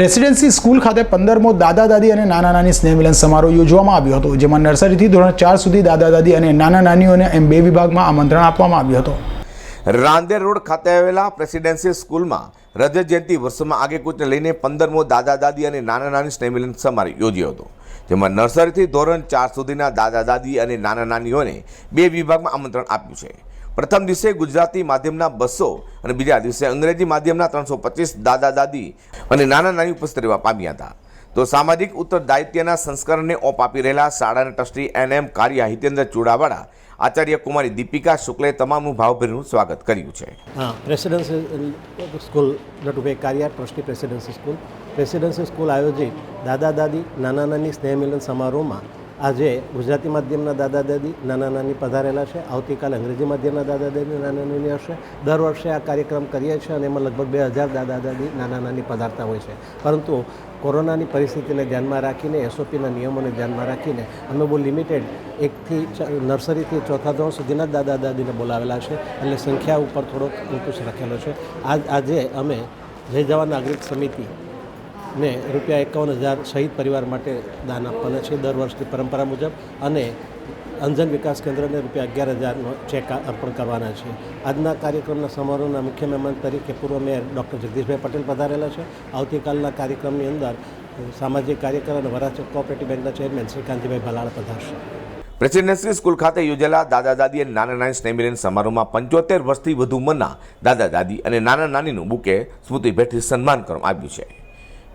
Presidency school ખાતે પંદરમો દાદા દાદી અને નાના નાની સ્નેહ મિલન સમારોહ યોજવામાં આવ્યો હતો, જેમાં નર્સરીથી ધોરણ ચાર સુધી દાદા દાદી અને નાના નાનીઓને એમ બે વિભાગમાં આમંત્રણ આપવામાં આવ્યું હતું. રાંદેર રોડ ખાતે આવેલા પ્રેસિડેન્સી સ્કૂલમાં રજત જયંતિ વર્ષોમાં આગેકૂચને લઈને પંદરમો દાદા દાદી અને નાના નાની સ્નેહમિલન સમારોહ યોજ્યો હતો, જેમાં નર્સરીથી ધોરણ ચાર સુધીના દાદા દાદી અને નાના નાનીઓને બે વિભાગમાં આમંત્રણ આપ્યું છે. પ્રથમ દિવસે ગુજરાતી માધ્યમના બસો અને બીજા દિવસે અંગ્રેજી માધ્યમના ત્રણસો પચીસ દાદા દાદી અને નાના નાની ઉપસ્થિત રહેવા પામ્યા હતા. તો સામાજિક ઉત્તરદાયિત્વના સંસ્કરણને ઓપ આપી રહેલા શાળાના trustee N M Kariya Hitendra Chudavada Acharya કુમારી દીપિકા શુક્લે તમામનું ભાવભેરનું સ્વાગત કર્યું છે. હા, presidency school, Natubhai Kariya, trustee presidency school. Presidency school આયોજિત દાદા દાદી, નાના નાની સ્નેહ મિલન સમારોહમાં આજે ગુજરાતી માધ્યમના દાદા દાદી નાના નાની પધારેલા છે. આવતીકાલે અંગ્રેજી માધ્યમના દાદા દાદી, નાના નાની હશે. દર વર્ષે આ કાર્યક્રમ કરીએ છીએ અને એમાં લગભગ બે હજાર દાદા દાદી નાના નાની પધારતા હોય છે. પરંતુ કોરોનાની પરિસ્થિતિને ધ્યાનમાં રાખીને, એસઓપીના નિયમોને ધ્યાનમાં રાખીને અમે બહુ લિમિટેડ એકથી નર્સરીથી ચોથા ધોરણ સુધીના દાદા દાદીને બોલાવેલા છે એટલે સંખ્યા ઉપર થોડોક અંકુશ રાખેલો છે. આજ, આજે અમે જય જવાન નાગરિક સમિતિ ને રૂપિયા એકાવન હજાર શહીદ પરિવાર માટે દાન આપવાના છે દર વર્ષની પરંપરા મુજબ. અને અંજન વિકાસ કેન્દ્રને રૂપિયા અગિયાર હજારનો ચેક અર્પણ કરવાના છે. આજના કાર્યક્રમના સમારોહના મુખ્ય મહેમાન તરીકે પૂર્વ મેયર ડૉક્ટર જગદીશભાઈ પટેલ પધારેલા છે. આવતીકાલના કાર્યક્રમની અંદર સામાજિક કાર્યકર અને વરાછ કોઓપરેટિવ બેંકના ચેરમેન શ્રી કાંતિભાઈ ભલાળ પધારશે. પ્રેસિડેન્સી સ્કૂલ ખાતે યોજેલા દાદા દાદી અને નાના નાની સ્નેહમિલન સમારોહમાં પંચોતેર વર્ષથી વધુ ઉંમરના દાદા દાદી અને નાના નાનીનું બુકે સ્મૃતિ ભેટથી સન્માન કરવામાં આવ્યું છે.